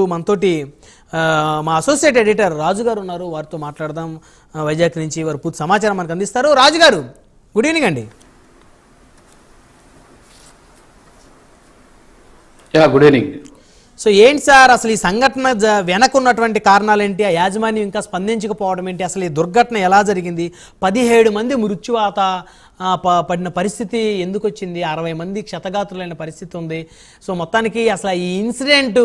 మనతోటి మా associate editor రాజు గారు ఉన్నారు. వారితో మాట్లాడదాం. వైజాగ్ నుంచి వారు పూర్తి సమాచారం మనకు అందిస్తారు. రాజు గారు గుడ్ ఈవినింగ్ అండి. యా గుడ్ ఈవినింగ్ సో ఏంటి సార్ అసలు ఈ సంఘటన జ- వెనక ఉన్నటువంటి కారణాలు ఏంటి ఆ యాజమాన్యం ఇంకా స్పందించకపోవడం ఏంటి? అసలు ఈ దుర్ఘటన ఎలా జరిగింది? పదిహేడు మంది మృత్యువాత ప- పడిన పరిస్థితి ఎందుకు వచ్చింది అరవై మంది క్షతగాత్రులైన పరిస్థితి ఉంది. సో మొత్తానికి అసలు ఈ ఇన్సిడెంట్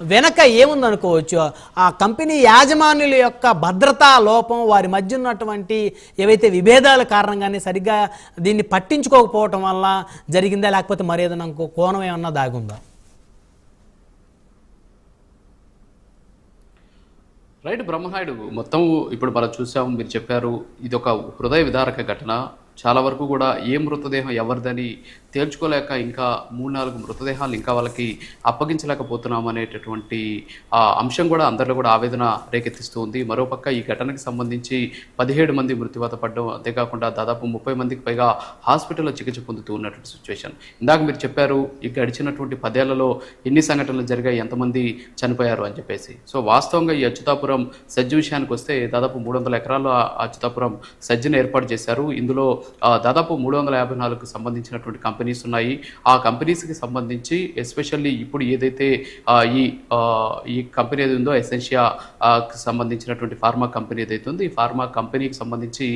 వెనక ఏముంది అనుకోవచ్చు ఆ కంపెనీ యాజమాన్యుల యొక్క భద్రతా లోపం వారి మధ్య ఉన్నటువంటి ఏవైతే విభేదాల కారణంగానే సరిగ్గా దీన్ని పట్టించుకోకపోవటం వల్ల జరిగిందా? లేకపోతే మరేదైనా ఇంకో కోణం ఏమన్నా దాగుందా? రైట్ బ్రహ్మనాయుడు మొత్తం ఇప్పుడు మనం చూసాము మీరు చెప్పారు ఇది ఒక హృదయ విదారక ఘటన. చాలా వరకు కూడా ఏ మృతదేహం ఎవరిదని తేల్చుకోలేక ఇంకా మూడు నాలుగు మృతదేహాలు ఇంకా వాళ్ళకి అప్పగించలేకపోతున్నాం అనేటటువంటి ఆ అంశం కూడా అందరిలో కూడా ఆవేదన రేకెత్తిస్తూ ఉంది. మరోపక్క ఈ ఘటనకి సంబంధించి పదిహేడు మంది మృత్యువాత పడడం అంతేకాకుండా దాదాపు ముప్పై మందికి పైగా హాస్పిటల్లో చికిత్స పొందుతూ ఉన్నటువంటి సిచ్యువేషన్ ఇందాక మీరు చెప్పారు ఈ గడిచినటువంటి పదేళ్ళలో ఎన్ని సంఘటనలు జరిగాయి ఎంతమంది చనిపోయారు అని చెప్పేసి. సో వాస్తవంగా ఈ అచ్యుతాపురం సజ్జ విషయానికి వస్తే దాదాపు మూడు వందల ఎకరాల ఆ అచ్యుతాపురం సజ్జను ఏర్పాటు చేశారు. ఇందులో దాదాపు మూడు వందల యాభై నాలుగుకు సంబంధించినటువంటి కంపెనీస్ ఉన్నాయి. ఆ కంపెనీస్కి సంబంధించి ఎస్పెషల్లీ ఇప్పుడు ఏదైతే ఈ ఈ కంపెనీ ఏది ఉందో ఎసెన్షియాకి కి సంబంధించినటువంటి ఫార్మా కంపెనీ ఏదైతే ఉందో ఈ ఫార్మా కంపెనీకి సంబంధించి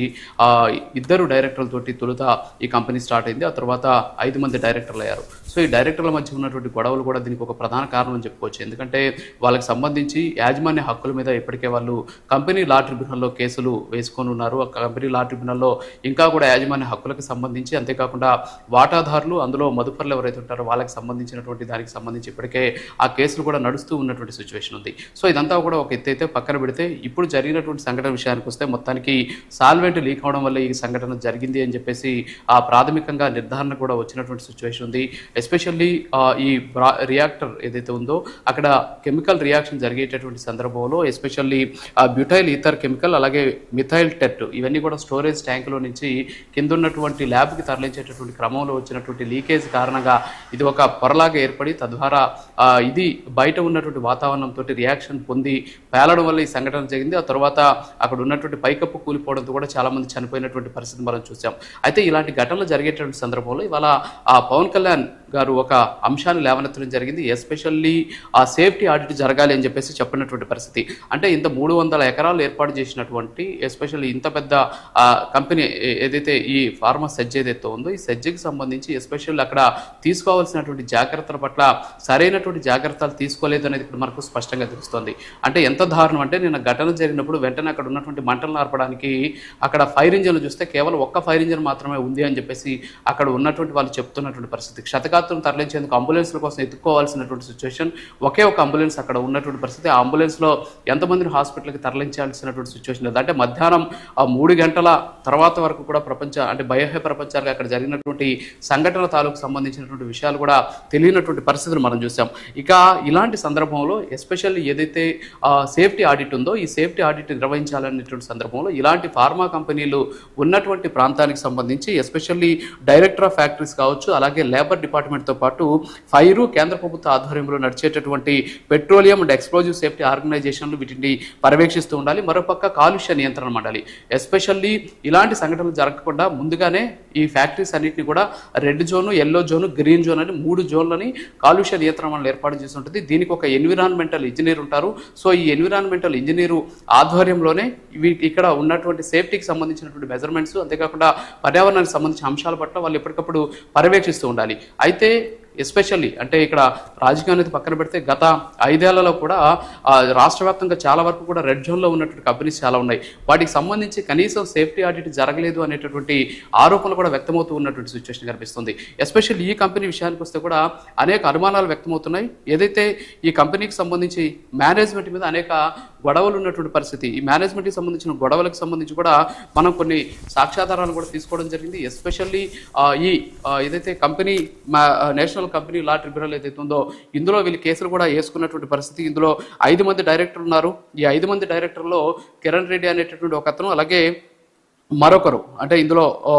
ఇద్దరు డైరెక్టర్లతోటి తొలుత ఈ కంపెనీ స్టార్ట్ అయింది. ఆ తర్వాత ఐదు మంది డైరెక్టర్లు అయ్యారు. సో ఈ డైరెక్టర్ల మధ్య ఉన్నటువంటి గొడవలు కూడా దీనికి ఒక ప్రధాన కారణం అని చెప్పుకోవచ్చు. ఎందుకంటే వాళ్ళకి సంబంధించి యాజమాన్య హక్కుల మీద ఇప్పటికే వాళ్ళు కంపెనీ లా ట్రిబ్యునల్లో కేసులు వేసుకొని ఉన్నారు. ఆ కంపెనీ లా ట్రిబ్యునల్లో ఇంకా కూడా యాజమాన్య హక్కులకు సంబంధించి అంతేకాకుండా వాటాదారులు అందులో మదుపర్లు ఎవరైతే ఉంటారో వాళ్ళకి సంబంధించినటువంటి దానికి సంబంధించి ఇప్పటికే ఆ కేసులు కూడా నడుస్తూ ఉన్నటువంటి సిచ్యువేషన్ ఉంది. సో ఇదంతా కూడా ఒక ఎత్తు పక్కన పెడితే ఇప్పుడు జరిగినటువంటి సంఘటన విషయానికి వస్తే మొత్తానికి సాల్వెంట్ లీక్ అవడం వల్ల ఈ సంఘటన జరిగింది అని చెప్పేసి ఆ ప్రాథమికంగా నిర్ధారణ కూడా వచ్చినటువంటి సిచ్యువేషన్ ఉంది. ఎస్పెషల్లీ ఈ రియాక్టర్ ఏదైతే ఉందో అక్కడ కెమికల్ రియాక్షన్ జరిగేటటువంటి సందర్భంలో ఎస్పెషల్లీ బ్యూటైల్ ఈథర్ కెమికల్ అలాగే మిథైల్ టెట్ ఇవన్నీ కూడా స్టోరేజ్ ట్యాంకులో నుంచి కింద ఉన్నటువంటి ల్యాబ్కి తరలించేటటువంటి క్రమంలో వచ్చినటువంటి లీకేజ్ కారణంగా ఇది ఒక పొరలాగా ఏర్పడి తద్వారా ఇది బయట ఉన్నటువంటి వాతావరణంతో రియాక్షన్ పొంది పేలడం వల్ల ఈ సంఘటన జరిగింది. ఆ తర్వాత అక్కడ ఉన్నటువంటి పైకప్పు కూలిపోవడంతో కూడా చాలామంది చనిపోయినటువంటి పరిస్థితి మనం చూసాం. అయితే ఇలాంటి ఘటనలు జరిగేటువంటి సందర్భంలో ఇవాళ ఆ పవన్ కళ్యాణ్ గారు ఒక అంశాన్ని లేవనెత్తడం జరిగింది. ఎస్పెషల్లీ ఆ సేఫ్టీ ఆడిట్ జరగాలి అని చెప్పేసి చెప్పినటువంటి పరిస్థితి. అంటే ఇంత మూడు వందల ఎకరాలు ఏర్పాటు చేసినటువంటి ఎస్పెషల్లీ ఇంత పెద్ద కంపెనీ ఏదైతే ఈ ఈ ఫార్మా సజ్జ ఏదైతే ఉందో ఈ సజ్జకి సంబంధించి ఎస్పెషల్లీ అక్కడ తీసుకోవాల్సినటువంటి జాగ్రత్తల పట్ల సరైనటువంటి జాగ్రత్తలు తీసుకోలేదు అనేది ఇప్పుడు మనకు స్పష్టంగా తెలుస్తుంది. అంటే ఎంత దారుణం అంటే నిన్న ఘటన జరిగినప్పుడు వెంటనే అక్కడ ఉన్నటువంటి మంటలు నార్పడానికి అక్కడ ఫైర్ ఇంజన్లు చూస్తే కేవలం ఒక్క ఫైర్ ఇంజన్ మాత్రమే ఉంది అని చెప్పేసి అక్కడ ఉన్నటువంటి వాళ్ళు చెప్తున్నటువంటి పరిస్థితి. క్షతగాత్రులను తరలించేందుకు అంబులెన్స్ల కోసం ఎత్తుకోవాల్సినటువంటి సిచ్యువేషన్ ఒకే ఒక అంబులెన్స్ అక్కడ ఉన్నటువంటి పరిస్థితి. ఆ అంబులెన్స్లో ఎంతమందిని హాస్పిటల్కి తరలించాల్సినటువంటి సిచ్యువేషన్ లేదు. అంటే మధ్యాహ్నం ఆ మూడు గంటల తర్వాత వరకు కూడా ప్రపంచ అంటే బయోహే ప్రపంచాలుగా అక్కడ జరిగినటువంటి సంఘటన తాలూకు సంబంధించినటువంటి విషయాలు కూడా తెలియనటువంటి పరిస్థితులు మనం చూసాం. ఇక ఇలాంటి సందర్భంలో ఎస్పెషల్లీ ఏదైతే సేఫ్టీ ఆడిట్ ఉందో ఈ సేఫ్టీ ఆడిట్ నిర్వహించాలనేటువంటి సందర్భంలో ఇలాంటి ఫార్మా కంపెనీలు ఉన్నటువంటి ప్రాంతానికి సంబంధించి ఎస్పెషల్లీ డైరెక్టర్ ఆఫ్ ఫ్యాక్టరీస్ కావచ్చు అలాగే లేబర్ డిపార్ట్మెంట్తో పాటు ఫైరు కేంద్ర ప్రభుత్వ ఆధ్వర్యంలో నడిచేటటువంటి పెట్రోలియం అండ్ ఎక్స్ప్లోజివ్ సేఫ్టీ ఆర్గనైజేషన్లు వీటిని పర్యవేక్షిస్తూ ఉండాలి. మరోపక్క కాలుష్య నియంత్రణ మండలి. ఎస్పెషల్లీ ఇలాంటి సంఘటనలు జరగకుండా ముందుగానే ఈ ఫ్యాక్టరీస్ అన్నింటినీ కూడా red zone yellow zone green zone అని మూడు జోన్లని కాలుష్య నియంత్రణ ఏర్పాటు చేసి ఉంటుంది. దీనికి ఒక ఎన్విరాన్మెంటల్ ఇంజనీర్ ఉంటారు. సో ఈ ఎన్విరాన్మెంటల్ ఇంజనీరు ఆధ్వర్యంలోనే ఇక్కడ ఉన్నటువంటి సేఫ్టీకి సంబంధించినటువంటి మెజర్మెంట్స్ అంతేకాకుండా పర్యావరణానికి సంబంధించిన అంశాల పట్ల వాళ్ళు ఎప్పటికప్పుడు పర్యవేక్షిస్తూ ఉండాలి. అయితే ఎస్పెషల్లీ అంటే ఇక్కడ రాజకీయం అనేది పక్కన పెడితే గత ఐదేళ్ళలో కూడా రాష్ట్ర వ్యాప్తంగా చాలా వరకు కూడా రెడ్ జోన్లో ఉన్నటువంటి కంపెనీస్ చాలా ఉన్నాయి. వాటికి సంబంధించి కనీసం సేఫ్టీ ఆడిట్ జరగలేదు అనేటటువంటి ఆరోపణలు కూడా వ్యక్తమవుతూ ఉన్నటువంటి సిచ్యువేషన్ కనిపిస్తుంది. ఎస్పెషల్లీ ఈ కంపెనీ విషయానికి వస్తే కూడా అనేక అనుమానాలు వ్యక్తమవుతున్నాయి. ఏదైతే ఈ కంపెనీకి సంబంధించి మేనేజ్మెంట్ మీద అనేక గొడవలు ఉన్నటువంటి పరిస్థితి ఈ మేనేజ్మెంట్కి సంబంధించిన గొడవలకు సంబంధించి కూడా మనం కొన్ని సాక్ష్యాధారాలు కూడా తీసుకోవడం జరిగింది. ఎస్పెషల్లీ ఈ ఏదైతే company national company law tribunal ఏదైతే ఉందో ఇందులో వీళ్ళు కేసులు కూడా వేసుకున్నటువంటి పరిస్థితి. ఇందులో ఐదు మంది డైరెక్టర్ ఉన్నారు. ఈ ఐదు మంది డైరెక్టర్లో కిరణ్ రెడ్డి అనేటటువంటి ఒక అతను అలాగే మరొకరు. అంటే ఇందులో ఆ,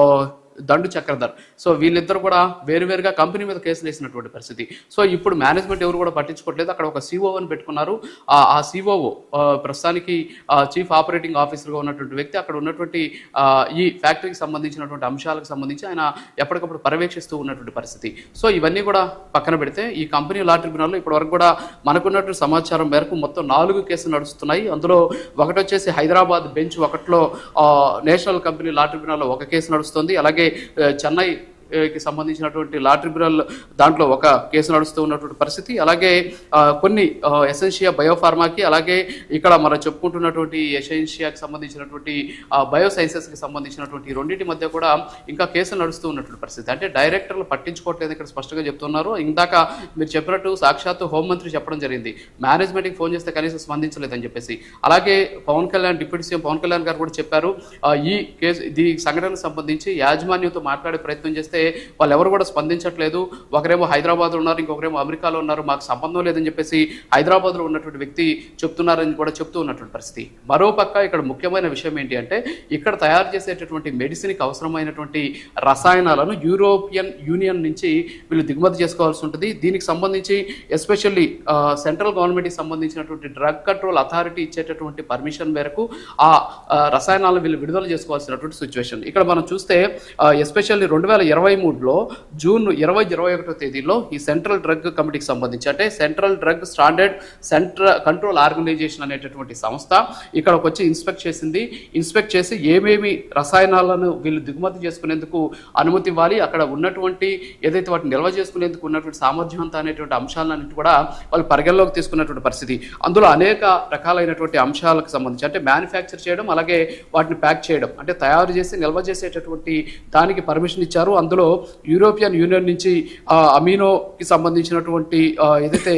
దండు చక్రధర్. సో వీళ్ళిద్దరు కూడా వేరువేరుగా కంపెనీ మీద కేసులు వేసినటువంటి పరిస్థితి. సో ఇప్పుడు మేనేజ్మెంట్ ఎవరు కూడా పట్టించుకోవట్లేదు. అక్కడ ఒక సిఓ అని పెట్టుకున్నారు. ఆ సిఓఓ ప్రస్తుతానికి చీఫ్ ఆపరేటింగ్ ఆఫీసర్గా ఉన్నటువంటి వ్యక్తి అక్కడ ఉన్నటువంటి ఈ ఫ్యాక్టరీకి సంబంధించినటువంటి అంశాలకు సంబంధించి ఆయన ఎప్పటికప్పుడు పర్యవేక్షిస్తూ ఉన్నటువంటి పరిస్థితి. సో ఇవన్నీ కూడా పక్కన పెడితే ఈ కంపెనీ లా ట్రిబ్యునల్లో ఇప్పటివరకు కూడా మనకున్నటువంటి సమాచారం మేరకు మొత్తం నాలుగు కేసులు నడుస్తున్నాయి. అందులో ఒకటి వచ్చేసి హైదరాబాద్ బెంచ్ ఒకటిలో నేషనల్ కంపెనీ లా ట్రిబ్యునల్లో ఒక కేసు నడుస్తుంది. అలాగే ఆ, చెన్నై ఆ, కి సంబంధించినటువంటి లా ట్రిబ్యునల్ దాంట్లో ఒక కేసు నడుస్తూ ఉన్నటువంటి పరిస్థితి. అలాగే కొన్ని ఎసెన్షియా బయోఫార్మాకి అలాగే ఇక్కడ మనం చెప్పుకుంటున్నటువంటి ఎసెన్షియాకి సంబంధించినటువంటి బయోసైన్సెస్కి సంబంధించినటువంటి రెండింటి మధ్య కూడా ఇంకా కేసులు నడుస్తూ ఉన్నటువంటి పరిస్థితి. అంటే డైరెక్టర్లు పట్టించుకోవట్లేదు ఇక్కడ స్పష్టంగా చెప్తున్నారు. ఇందాక మీరు చెప్పినట్టు సాక్షాత్తు హోంమంత్రి చెప్పడం జరిగింది. మేనేజ్మెంట్కి ఫోన్ చేస్తే కనీసం స్పందించలేదని చెప్పేసి. అలాగే పవన్ కళ్యాణ్ డిప్యూటీ సీఎం పవన్ కళ్యాణ్ గారు కూడా చెప్పారు. ఈ కేసు దీనికి సంఘటనకు సంబంధించి యాజమాన్యంతో మాట్లాడే ప్రయత్నం చేస్తే వాళ్ళు ఎవరు కూడా స్పందించట్లేదు. ఒకరేమో హైదరాబాద్లో ఉన్నారు ఇంకొకరేమో అమెరికాలో ఉన్నారు మాకు సంబంధం లేదని చెప్పేసి హైదరాబాద్లో ఉన్నటువంటి వ్యక్తి చెప్తున్నారని కూడా చెప్తూ ఉన్నటువంటి పరిస్థితి. మరో పక్క ఇక్కడ ముఖ్యమైన విషయం ఏంటి అంటే ఇక్కడ తయారు చేసేటటువంటి మెడిసిన్కి అవసరమైనటువంటి రసాయనాలను యూరోపియన్ యూనియన్ నుంచి వీళ్ళు దిగుమతి చేసుకోవాల్సి ఉంటుంది. దీనికి సంబంధించి ఎస్పెషల్లీ సెంట్రల్ గవర్నమెంట్కి సంబంధించినటువంటి డ్రగ్ కంట్రోల్ అథారిటీ ఇచ్చేటటువంటి పర్మిషన్ మేరకు ఆ ఆ, రసాయనాలను వీళ్ళు విడుదల చేసుకోవాల్సినటువంటి సిచ్యువేషన్. ఇక్కడ మనం చూస్తే ఎస్పెషల్లీ రెండు వేల ఇరవై మూడులో జూన్ ఇరవై ఇరవై ఒకటో తేదీలో ఈ సెంట్రల్ డ్రగ్ కమిటీకి సంబంధించి అంటే central drug standard central control organisation అనేటటువంటి సంస్థ ఇక్కడికి వచ్చి ఇన్స్పెక్ట్ చేసింది. ఇన్స్పెక్ట్ చేసి ఏమేమి రసాయనాలను వీళ్ళు దిగుమతి చేసుకునేందుకు అనుమతి ఇవ్వాలి అక్కడ ఉన్నటువంటి ఏదైతే వాటిని నిల్వ చేసుకునేందుకు ఉన్నటువంటి సామర్థ్యం అంతా అనేటువంటి అంశాలన్నింటి కూడా వాళ్ళు పరిగణలోకి తీసుకున్నటువంటి పరిస్థితి. అందులో అనేక రకాలైనటువంటి అంశాలకు సంబంధించి అంటే మ్యానుఫ్యాక్చర్ చేయడం అలాగే వాటిని ప్యాక్ చేయడం అంటే తయారు చేసి నిల్వ చేసేటటువంటి దానికి పర్మిషన్ ఇచ్చారు. అందులో యూరోపియన్ యూనియన్ నుంచి అమీనోకి సంబంధించినటువంటి ఏదైతే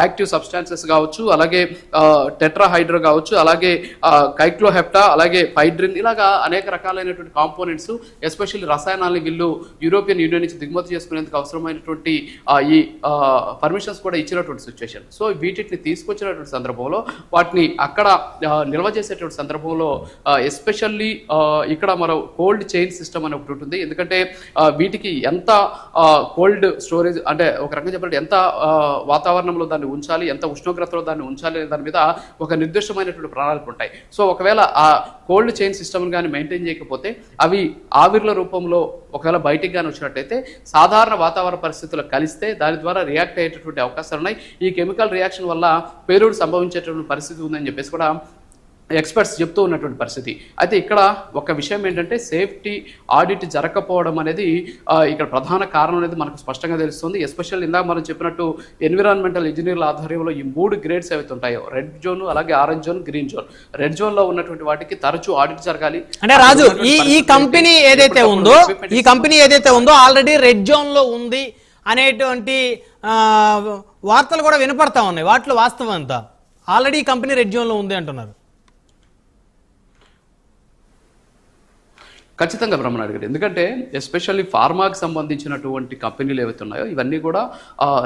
యాక్టివ్ సబ్స్టాన్సెస్ కావచ్చు అలాగే టెట్రాహైడ్రో కావచ్చు అలాగే కైక్లోహెప్టా అలాగే ఫైడ్రిన్ ఇలాగా అనేక రకాలైనటువంటి కాంపోనెంట్స్ ఎస్పెషల్లీ రసాయనాలని వీళ్ళు యూరోపియన్ యూనియన్ నుంచి దిగుమతి చేసుకునేందుకు అవసరమైనటువంటి ఈ పర్మిషన్స్ కూడా ఇచ్చినటువంటి సిచ్యువేషన్ సో వీటిని తీసుకొచ్చినటువంటి సందర్భంలో వాటిని అక్కడ నిల్వ చేసేటువంటి సందర్భంలో ఎస్పెషల్లీ ఇక్కడ మనం కోల్డ్ చైన్ సిస్టమ్ అని ఒకటి ఉంటుంది. ఎందుకంటే వీటికి ఎంత కోల్డ్ స్టోరేజ్ అంటే ఒక రకంగా చెప్పాలంటే ఎంత వాతావరణంలో దాన్ని ఉంచాలి ఎంత ఉష్ణోగ్రతలో దాన్ని ఉంచాలి అనే దాని మీద ఒక నిర్దిష్టమైనటువంటి ప్రణాళిక ఉంటాయి. సో ఒకవేళ ఆ కోల్డ్ చైన్ సిస్టమ్ కానీ మెయింటైన్ చేయకపోతే అవి ఆవిర్ల రూపంలో ఒకవేళ బయటికి కానీ వచ్చినట్టయితే సాధారణ వాతావరణ పరిస్థితులు కలిస్తే దాని ద్వారా రియాక్ట్ అయ్యేటటువంటి అవకాశాలు ఉన్నాయి. ఈ కెమికల్ రియాక్షన్ వల్ల పేరుడు సంభవించేటటువంటి పరిస్థితి ఉందని చెప్పేసి కూడా ఎక్స్పర్ట్స్ చెప్తూ ఉన్నటువంటి పరిస్థితి. అయితే ఇక్కడ ఒక విషయం ఏంటంటే సేఫ్టీ ఆడిట్ జరగకపోవడం అనేది ఇక్కడ ప్రధాన కారణం అనేది మనకు స్పష్టంగా తెలుస్తుంది. ఎస్పెషల్ ఇందాక మనం చెప్పినట్టు ఎన్విరాన్మెంటల్ ఇంజనీర్ల ఆధ్వర్యంలో ఈ మూడు గ్రేడ్స్ ఏవైతే ఉంటాయో రెడ్ జోన్ అలాగే orange zone green zone. Red జోన్లో ఉన్నటువంటి వాటికి తరచూ ఆడిట్ జరగాలి. అంటే రాజు ఈ ఈ కంపెనీ ఏదైతే ఉందో ఈ కంపెనీ ఏదైతే ఉందో ఆల్రెడీ రెడ్ జోన్లో ఉంది అనేటువంటి వార్తలు కూడా వినపడతా ఉన్నాయి. వాటిలో వాస్తవం అంతా ఆల్రెడీ ఈ కంపెనీ రెడ్ జోన్లో ఉంది అంటున్నారు. ఖచ్చితంగా బ్రహ్మను అడిగాడు. ఎందుకంటే ఎస్పెషల్లీ ఫార్మాకి సంబంధించినటువంటి కంపెనీలు ఏవైతే ఉన్నాయో ఇవన్నీ కూడా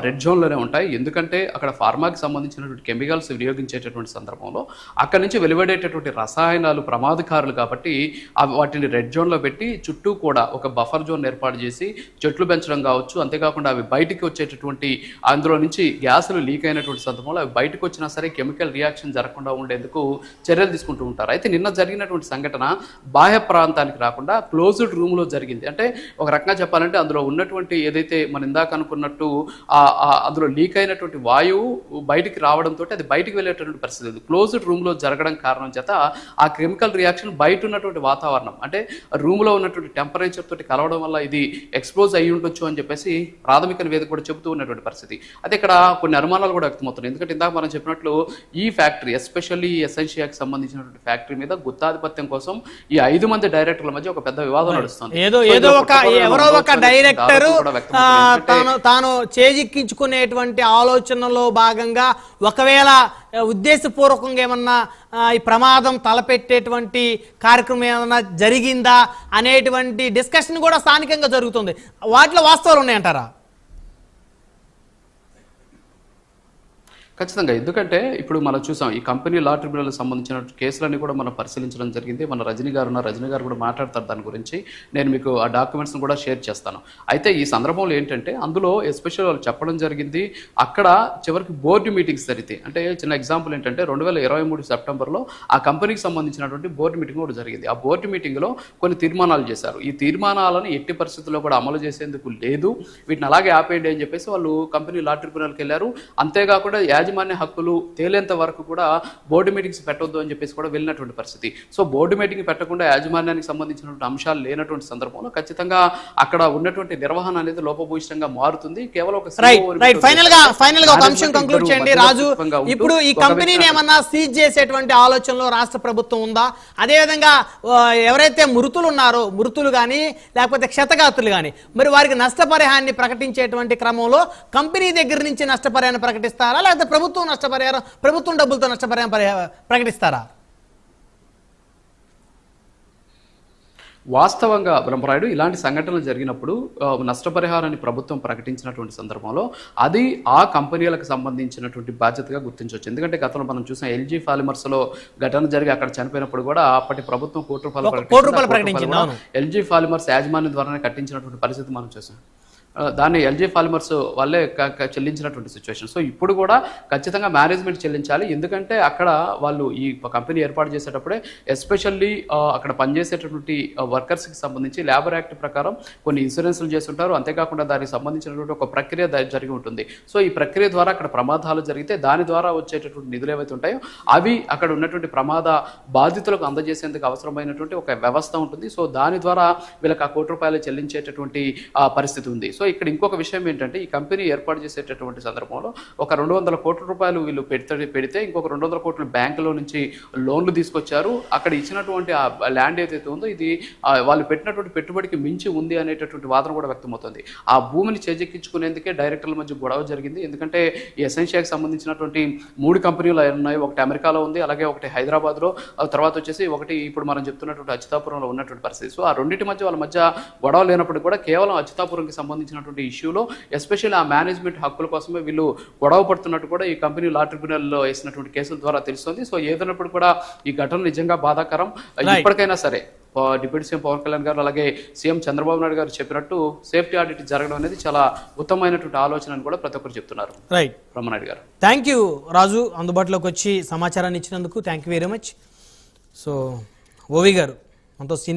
రెడ్ జోన్లోనే ఉంటాయి. ఎందుకంటే అక్కడ ఫార్మాకి సంబంధించినటువంటి కెమికల్స్ వినియోగించేటటువంటి సందర్భంలో అక్కడ నుంచి వెలువడేటటువంటి రసాయనాలు ప్రమాదకారులు కాబట్టి అవి వాటిని రెడ్ జోన్లో పెట్టి చుట్టూ కూడా ఒక బఫర్ జోన్ ఏర్పాటు చేసి చెట్లు పెంచడం కావచ్చు అంతేకాకుండా అవి బయటికి వచ్చేటటువంటి అందులో నుంచి గ్యాసులు లీక్ అయినటువంటి సందర్భంలో అవి బయటకు వచ్చినా సరే కెమికల్ రియాక్షన్ జరగకుండా ఉండేందుకు చర్యలు తీసుకుంటూ ఉంటారు. అయితే నిన్న జరిగినటువంటి సంఘటన బాహ్య ప్రాంతానికి రాకుండా క్లోజ్డ్ రూమ్లో జరిగింది. అంటే ఒక రకంగా చెప్పాలంటే అందులో ఉన్నటువంటి ఏదైతే మనం ఇందాక అనుకున్నట్టు ఆ అందులో లీక్ అయినటువంటి వాయువు బయటికి రావడంతో అది బయటికి వెళ్ళేటటువంటి పరిస్థితి ఉంది క్లోజ్డ్ రూమ్లో జరగడం కారణం చేత ఆ కెమికల్ రియాక్షన్ బయట ఉన్నటువంటి వాతావరణం అంటే రూమ్లో ఉన్నటువంటి టెంపరేచర్ తోటి కలవడం వల్ల ఇది ఎక్స్ప్లోజ్ అయ్యి ఉండొచ్చు అని చెప్పేసి ప్రాథమిక నివేదిక కూడా చెబుతూ ఉన్నటువంటి పరిస్థితి. అయితే ఇక్కడ కొన్ని అనుమానాలు కూడా వ్యక్తమవుతున్నాయి ఎందుకంటే ఇందాక మనం చెప్పినట్లు ఈ ఫ్యాక్టరీ ఎస్పెషల్లీ ఎస్ఎన్షియాకి సంబంధించినటువంటి ఫ్యాక్టరీ మీద గుత్తాధిపత్యం కోసం ఈ ఐదు మంది డైరెక్టర్ల మధ్య ఒక పెద్ద వివాదం నడుస్తుంది. ఏదో ఏదో ఒక ఎవరో ఒక. డైరెక్టర్ తాను తాను చేజిక్కించుకునేటువంటి ఆలోచనలో భాగంగా ఒకవేళ ఉద్దేశపూర్వకంగా ఏమన్నా ఈ ప్రమాదం తలపెట్టేటువంటి కార్యక్రమం ఏమన్నా జరిగిందా అనేటువంటి డిస్కషన్ కూడా స్థానికంగా జరుగుతుంది. వాటిలో వాస్తవాలు ఉన్నాయంటారా? ఖచ్చితంగా. ఎందుకంటే ఇప్పుడు మనం చూసాం ఈ కంపెనీ లా ట్రిబ్యునల్ సంబంధించిన కేసులన్నీ కూడా మనం పరిశీలించడం జరిగింది. మన రజనీ గారు ఉన్న రజనీ గారు కూడా మాట్లాడతారు దాని గురించి. నేను మీకు ఆ డాక్యుమెంట్స్ని కూడా షేర్ చేస్తాను. అయితే ఈ సందర్భంలో ఏంటంటే అందులో ఎస్పెషల్ వాళ్ళు చెప్పడం జరిగింది. అక్కడ చివరికి బోర్డు మీటింగ్స్ జరిగితే అంటే చిన్న ఎగ్జాంపుల్ ఏంటంటే రెండు వేల ఇరవై మూడు సెప్టెంబర్లో ఆ కంపెనీకి సంబంధించినటువంటి బోర్డు మీటింగ్ కూడా జరిగింది. ఆ బోర్డు మీటింగ్లో కొన్ని తీర్మానాలు చేశారు. ఈ తీర్మానాలను ఎట్టి పరిస్థితుల్లో కూడా అమలు చేసేందుకు లేదు. వీటిని అలాగే ఆపేయండి అని చెప్పేసి వాళ్ళు కంపెనీ లా ట్రిబ్యునల్కి వెళ్ళారు. అంతేకాకుండా యాజమాన్య హక్కులు తేలేంత వరకు కూడా బోర్డు మీటింగ్స్ పెట్టొద్దు అని చెప్పేసి కూడా వెళ్ళినటువంటి పరిస్థితి. సో బోర్డు మీటింగ్ పెట్టకుండా యాజమాన్యానికి సంబంధించినటువంటి అంశాలు లేనటువంటి సందర్భంలో ఖచ్చితంగా అక్కడ ఉన్నటువంటి నిర్వహణ అనేది లోపభూయిష్టంగా మారుతుంది. కేవలం ఒక ఫైనల్గా ఫైనల్గా ఒక అంశం management కంక్లూడ్ ఇద్దరు చేయండి. రాజు ఇప్పుడు ఈ కంపెనీని ఏమన్నా సీజ్ చేసేటువంటి ఆలోచనలో రాష్ట్ర ప్రభుత్వం ఉందా? అదేవిధంగా ఆ, ఎవరైతే మృతులు ఉన్నారో మృతులు కానీ లేకపోతే క్షతగాత్రులు కానీ మరి వారికి నష్టపరిహారాన్ని ప్రకటించేటువంటి క్రమంలో కంపెనీ దగ్గర నుంచి నష్టపరిహారం ప్రకటిస్తారా లేకపోతే ప్రభుత్వం నష్టపరిహారం ప్రభుత్వం డబ్బులతో నష్టపరిహారం పరిహా- ప్రకటిస్తారా? వాస్తవంగా బ్రహ్మరాయుడు ఇలాంటి సంఘటనలు జరిగినప్పుడు నష్టపరిహారాన్ని ప్రభుత్వం ప్రకటించినటువంటి సందర్భంలో అది ఆ కంపెనీలకు సంబంధించినటువంటి బాధ్యతగా గుర్తించవచ్చు ఎందుకంటే గతంలో మనం చూసిన ఎల్జీ ఫాలిమర్స్లో ఘటన జరిగి అక్కడ చనిపోయినప్పుడు కూడా అప్పటి ప్రభుత్వం కోటి రూపాయలు. ఎల్జీ ఫాలిమర్స్ యాజమాన్యం ద్వారానే కట్టించినటువంటి పరిస్థితి మనం చూసాం. దాన్ని ఎల్జీ ఫాలిమర్స్ వాళ్ళే చెల్లించినటువంటి సిచ్యువేషన్ సో ఇప్పుడు కూడా ఖచ్చితంగా మేనేజ్మెంట్ చెల్లించాలి. ఎందుకంటే అక్కడ వాళ్ళు ఈ కంపెనీ ఏర్పాటు చేసేటప్పుడే ఎస్పెషల్లీ అక్కడ పనిచేసేటటువంటి వర్కర్స్కి సంబంధించి లేబర్ యాక్ట్ ప్రకారం కొన్ని ఇన్సూరెన్స్లు చేస్తుంటారు. అంతేకాకుండా దానికి సంబంధించినటువంటి ఒక ప్రక్రియ జరిగి ఉంటుంది. సో ఈ ప్రక్రియ ద్వారా అక్కడ ప్రమాదాలు జరిగితే దాని ద్వారా వచ్చేటటువంటి నిధులు ఏవైతే ఉంటాయో అవి అక్కడ ఉన్నటువంటి ప్రమాద బాధితులకు అందజేసేందుకు అవసరమైనటువంటి ఒక వ్యవస్థ ఉంటుంది. సో దాని ద్వారా వీళ్ళకి ఆ కోటి రూపాయలు చెల్లించేటటువంటి పరిస్థితి ఉంది. సో ఇక్కడ ఇంకొక విషయం ఏంటంటే ఈ కంపెనీ ఏర్పాటు చేసేటటువంటి సందర్భంలో ఒక రెండు వందల కోట్ల రూపాయలు వీళ్ళు పెడితే పెడితే ఇంకొక రెండు వందల కోట్లు బ్యాంకులో నుంచి లోన్లు తీసుకొచ్చారు. అక్కడ ఇచ్చినటువంటి ఆ ల్యాండ్ ఏదైతే ఉందో ఇది వాళ్ళు పెట్టినటువంటి పెట్టుబడికి మించి ఉంది అనేటటువంటి వాదన కూడా వ్యక్తమవుతుంది. ఆ భూమిని చేజెక్కించుకునేందుకే డైరెక్టర్ల మధ్య గొడవ జరిగింది. ఎందుకంటే ఈ ఎసెన్షియాకి సంబంధించినటువంటి మూడు కంపెనీలు ఉన్నాయి. ఒకటి అమెరికాలో ఉంది అలాగే ఒకటి హైదరాబాద్లో. తర్వాత వచ్చేసి ఒకటి ఇప్పుడు మనం చెప్తున్నటువంటి అచ్యుతాపురంలో ఉన్నటువంటి పరిస్థితి. సో ఆ రెండింటి మధ్య వాళ్ళ మధ్య గొడవ లేనప్పుడు కూడా కేవలం అచ్యుతాపురంకి సంబంధించినటువంటి ఇష్యూలో ఎస్పెషల్లీ ఆ మేనేజ్మెంట్ హక్కుల కోసమే వీళ్ళు గొడవ పడుతున్నట్టు కూడా ఈ కంపెనీ లా ట్రిబ్యునల్లో వేసినటువంటి కేసుల ద్వారా తెలుస్తుంది. సో ఏదైనప్పుడు కూడా ఈ ఘటన నిజంగా బాధాకరం. ఇప్పటికైనా సరే డిప్యూటీ సీఎం పవన్ కళ్యాణ్ గారు అలాగే సీఎం చంద్రబాబు నాయుడు గారు చెప్పినట్టు సేఫ్టీ ఆడిట్ జరగడం అనేది చాలా ఉత్తమమైనటువంటి ఆలోచన అని కూడా ప్రతి ఒక్కరు చెప్తున్నారు. Right Brahmanayudu garu. Thank you Raju. అందుబాటులోకి వచ్చి సమాచారాన్ని ఇచ్చినందుకు thank you very much so ఓవి గారు మనతో